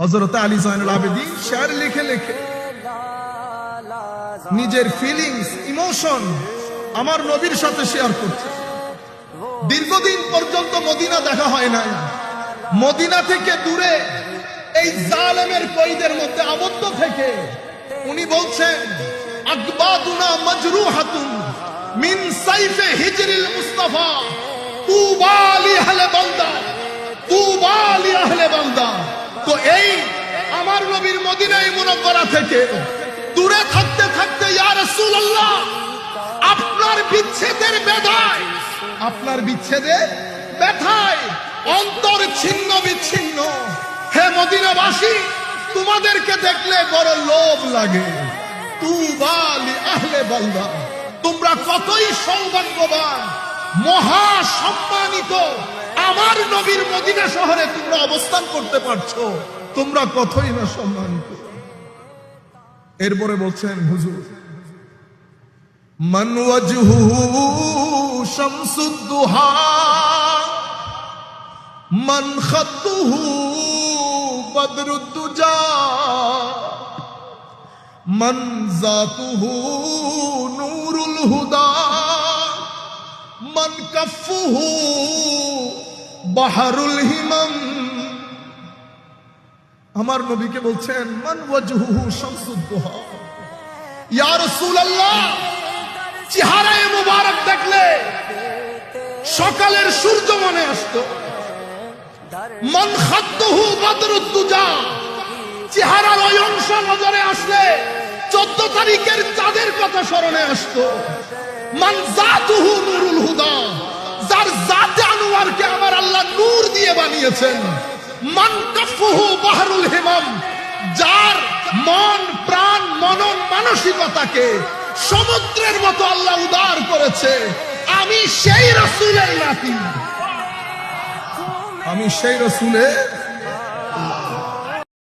হজরত আলী জয়নুল আবেদিন শেয়ার লিখে লিখে, নিজের ফিলিংস ইমোশন আমার নবীর সাথে শেয়ার করছে। দীর্ঘদিন পর্যন্ত মদিনা দেখা হয় নাই। মদিনা থেকে দূরে এই জালেমের কইদের মধ্যে আবদ্ধ থেকে উনি বলছেন, আকবাদুনা মাজরুহাতুন মিন সাইফে হিজরিল মুস্তাফা, তুবা লি আহলে বান্দা তুবা এই আমার নবীর মদিনায় মুনব্বরা থেকে দূরে থাকতে থাকতে, ইয়া রাসূলুল্লাহ, আপনার বিচ্ছেদের ব্যথায়, আপনার বিচ্ছেদের ব্যথায় অন্তর ছিন্ন বিচ্ছিন্ন। হে মদিনাবাসী, তোমাদেরকে দেখলে বড় লোভ লাগে। তুবালি আহলে বান্দা তোমরা কতই সৌভাগ্যবান মহা সম্মানিত আমার নবীর মদিনা শহরে তোমরা অবস্থান করতে পারছ। তোমরা কতই না সম্মান এরপরে বলছেন, হুজুর মানওয়াজহু মান জাতুহু নূরুল হুদা, মান কাফুহু বাহরুল আমার নবীকে বলছেন, মান ওয়াজহুহু শামসুদ্দোহা ইয়া রাসূলুল্লাহ, চেহারায় মুবারক দেখলে সকালের সূর্য মনে আসতো। মান খাদ্দহু বদরুদ্দুজা চেহারার ওই অংশ নজরে আসলে চোদ্দ তারিখের চাঁদের কথা স্মরণে আসতো। মান জাতুহু নুরুল হুদা, যার জাতে আনোয়ারকে আমার আল্লাহ নূর দিয়ে বানিয়েছেন। মান কাফুহু বাহরুল হিমাম, যার মন, প্রাণ, মনন, মানসিকতাকে সমুদ্রের মতো আল্লাহ উদার করেছে। আমি সেই রসুলের নাতি। আমি সেই রসুলের